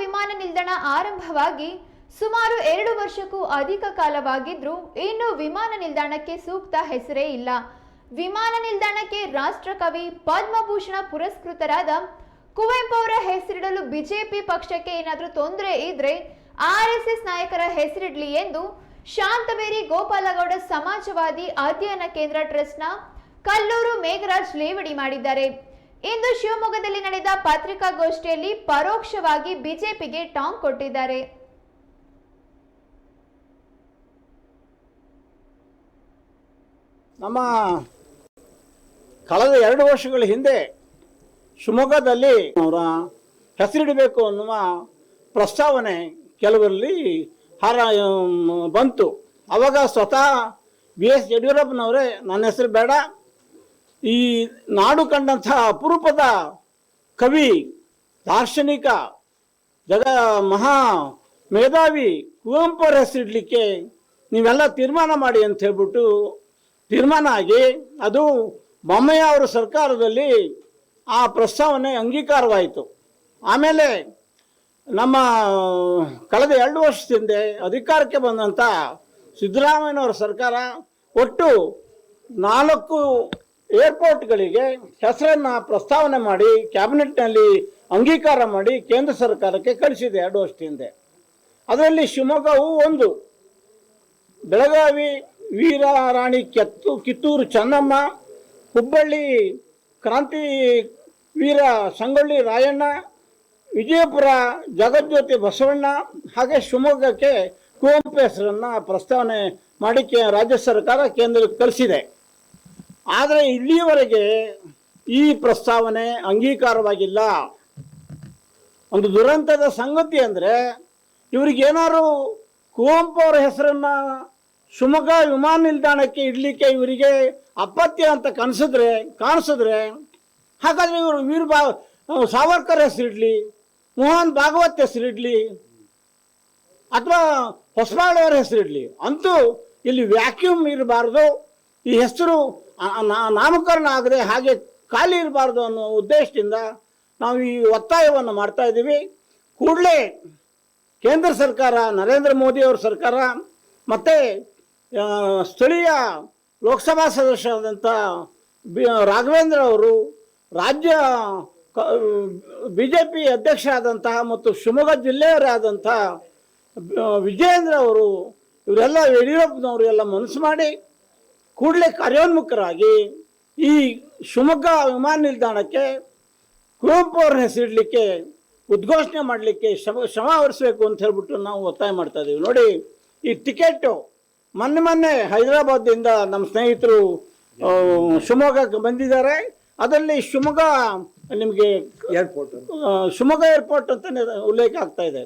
ವಿಮಾನ ನಿಲ್ದಾಣ ಆರಂಭವಾಗಿ ಸುಮಾರು ಎರಡು ವರ್ಷಕ್ಕೂ ಅಧಿಕ ಕಾಲವಾಗಿದ್ರೂ ಇನ್ನು ವಿಮಾನ ನಿಲ್ದಾಣಕ್ಕೆ ಸೂಕ್ತ ಹೆಸರೇ ಇಲ್ಲ. ವಿಮಾನ ನಿಲ್ದಾಣಕ್ಕೆ ರಾಷ್ಟ್ರಕವಿ ಪದ್ಮಭೂಷಣ ಪುರಸ್ಕೃತರಾದ ಕುವೆಂಪು ಅವರ ಹೆಸರಿಡಲು ಬಿಜೆಪಿ ಪಕ್ಷಕ್ಕೆ ಏನಾದರೂ ತೊಂದರೆ ಇದ್ರೆ ಆರ್ ಎಸ್ ಎಸ್ ನಾಯಕರ ಹೆಸರಿಡಲಿ ಎಂದು ಶಾಂತವೇರಿ ಗೋಪಾಲಗೌಡ ಸಮಾಜವಾದಿ ಅಧ್ಯಯನ ಕೇಂದ್ರ ಟ್ರಸ್ಟ್ನ ಕಲ್ಲೂರು ಮೇಘರಾಜ್ ಲೇವಡಿ ಮಾಡಿದ್ದಾರೆ. ಇಂದು ಶಿವಮೊಗ್ಗದಲ್ಲಿ ನಡೆದ ಪತ್ರಿಕಾಗೋಷ್ಠಿಯಲ್ಲಿ ಪರೋಕ್ಷವಾಗಿ ಬಿಜೆಪಿಗೆ ಟಾಂಗ್ ಕೊಟ್ಟಿದ್ದಾರೆ. ನಮ್ಮ ಕಳೆದ ಎರಡು ವರ್ಷಗಳ ಹಿಂದೆ ಶಿವಮೊಗ್ಗದಲ್ಲಿ ಅವರ ಹೆಸರಿಡಬೇಕು ಅನ್ನುವ ಪ್ರಸ್ತಾವನೆ ಕೆಲವರಲ್ಲಿ ಹರ ಬಂತು. ಅವಾಗ ಸ್ವತಃ ಬಿ ಎಸ್ ಯಡಿಯೂರಪ್ಪನವರೇ, ನನ್ನ ಹೆಸರು ಬೇಡ ಈ ನಾಡು ಕಂಡಂಥ ಅಪರೂಪದ ಕವಿ, ದಾರ್ಶನಿಕ, ಜಗ ಮಹಾ ಮೇಧಾವಿ ಕುವೆಂಪು ಅವರ ಹೆಸರಿಡಲಿಕ್ಕೆ ನೀವೆಲ್ಲ ತೀರ್ಮಾನ ಮಾಡಿ ಅಂತ ಹೇಳ್ಬಿಟ್ಟು ತೀರ್ಮಾನ ಆಗಿ ಅದು ಬೊಮ್ಮಯ್ಯ ಅವರ ಸರ್ಕಾರದಲ್ಲಿ ಆ ಪ್ರಸ್ತಾವನೆ ಅಂಗೀಕಾರವಾಯಿತು. ಆಮೇಲೆ ನಮ್ಮ ಕಳೆದ ಎರಡು ವರ್ಷದಿಂದ ಅಧಿಕಾರಕ್ಕೆ ಬಂದಂಥ ಸಿದ್ದರಾಮಯ್ಯನವರ ಸರ್ಕಾರ ಒಟ್ಟು ನಾಲ್ಕು ಏರ್ಪೋರ್ಟ್ಗಳಿಗೆ ಹೆಸರನ್ನು ಪ್ರಸ್ತಾವನೆ ಮಾಡಿ, ಕ್ಯಾಬಿನೆಟ್ನಲ್ಲಿ ಅಂಗೀಕಾರ ಮಾಡಿ ಕೇಂದ್ರ ಸರ್ಕಾರಕ್ಕೆ ಕಳಿಸಿದೆ ಎರಡು ವರ್ಷದಿಂದ. ಅದರಲ್ಲಿ ಶಿವಮೊಗ್ಗವು ಒಂದು. ಬೆಳಗಾವಿ ವೀರರಾಣಿ ಕೆತ್ತು, ಕಿತ್ತೂರು ಚೆನ್ನಮ್ಮ, ಹುಬ್ಬಳ್ಳಿ ಕ್ರಾಂತಿ ವೀರ ಸಂಗೊಳ್ಳಿ ರಾಯಣ್ಣ, ವಿಜಯಪುರ ಜಗಜ್ಯೋತಿ ಬಸವಣ್ಣ, ಹಾಗೆ ಶಿವಮೊಗ್ಗಕ್ಕೆ ಕುವೆಂಪು ಹೆಸರನ್ನು ಪ್ರಸ್ತಾವನೆ ಮಾಡಿ ರಾಜ್ಯ ಸರ್ಕಾರ ಕೇಂದ್ರಕ್ಕೆ ಕಳಿಸಿದೆ. ಆದರೆ ಇಲ್ಲಿಯವರೆಗೆ ಈ ಪ್ರಸ್ತಾವನೆ ಅಂಗೀಕಾರವಾಗಿಲ್ಲ. ಒಂದು ದುರಂತದ ಸಂಗತಿ ಅಂದರೆ ಇವರಿಗೇನಾದ್ರು ಕುವೆಂಪು ಅವರ ಹೆಸರನ್ನು ಶಿವಮೊಗ್ಗ ವಿಮಾನ ನಿಲ್ದಾಣಕ್ಕೆ ಇಡಲಿಕ್ಕೆ ಇವರಿಗೆ ಅಪತ್ಯ ಅಂತ ಕನಸಿದ್ರೆ, ಕಾಣಿಸಿದ್ರೆ ಹಾಗಾದರೆ ಇವರು ವೀರ್ ಬಾ, ಸಾವರ್ಕರ್ ಹೆಸರಿಡಲಿ, ಮೋಹನ್ ಭಾಗವತ್ ಹೆಸರಿಡಲಿ ಅಥವಾ ಹೊಸಬಾಳವರ ಹೆಸರಿಡಲಿ ಅಂತೂ ಇಲ್ಲಿ ವ್ಯಾಕ್ಯೂಮ್ ಇರಬಾರ್ದು. ಈ ಹೆಸರು ನಾಮಕರಣ ಆಗದೆ ಹಾಗೆ ಖಾಲಿ ಇರಬಾರ್ದು ಅನ್ನೋ ಉದ್ದೇಶದಿಂದ ನಾವು ಈ ಒತ್ತಾಯವನ್ನು ಮಾಡ್ತಾ ಇದ್ದೀವಿ. ಕೂಡಲೇ ಕೇಂದ್ರ ಸರ್ಕಾರ, ನರೇಂದ್ರ ಮೋದಿ ಅವರ ಸರ್ಕಾರ, ಮತ್ತು ಸ್ಥಳೀಯ ಲೋಕಸಭಾ ಸದಸ್ಯರಾದಂಥ ಬಿ, ರಾಘವೇಂದ್ರ ಅವರು, ರಾಜ್ಯ ಬಿ ಜೆ ಪಿ ಅಧ್ಯಕ್ಷರಾದಂತಹ ಮತ್ತು ಶಿವಮೊಗ್ಗ ಜಿಲ್ಲೆಯವರಾದಂಥ ವಿಜಯೇಂದ್ರ ಅವರು, ಇವರೆಲ್ಲ ಯಡಿಯೂರಪ್ಪನವರು ಎಲ್ಲ ಮನಸ್ಸು ಮಾಡಿ ಕೂಡಲೇ ಕಾರ್ಯೋನ್ಮುಖರಾಗಿ ಈ ಶಿವಮೊಗ್ಗ ವಿಮಾನ ನಿಲ್ದಾಣಕ್ಕೆ ಕುವೆಂಪು ಅವ್ರ ಹೆಸರಿಡಲಿಕ್ಕೆ ಉದ್ಘೋಷಣೆ ಮಾಡಲಿಕ್ಕೆ ಶ್ರಮ ಶ್ರಮ ಅಂತ ಹೇಳ್ಬಿಟ್ಟು ನಾವು ಒತ್ತಾಯ ಮಾಡ್ತಾ ಇದ್ದೀವಿ ನೋಡಿ ಈ ಟಿಕೆಟು ಮೊನ್ನೆ ಮೊನ್ನೆ ಹೈದರಾಬಾದಿಂದ ನಮ್ಮ ಸ್ನೇಹಿತರು ಶಿವಮೊಗ್ಗಕ್ಕೆ ಬಂದಿದ್ದಾರೆ. ಅದರಲ್ಲಿ ಶಿವಮೊಗ್ಗ ನಿಮಗೆ ಏರ್ಪೋರ್ಟ್ ಶಿವಮೊಗ್ಗ ಏರ್ಪೋರ್ಟ್ ಅಂತಲೇ ಉಲ್ಲೇಖ ಆಗ್ತಾ ಇದೆ.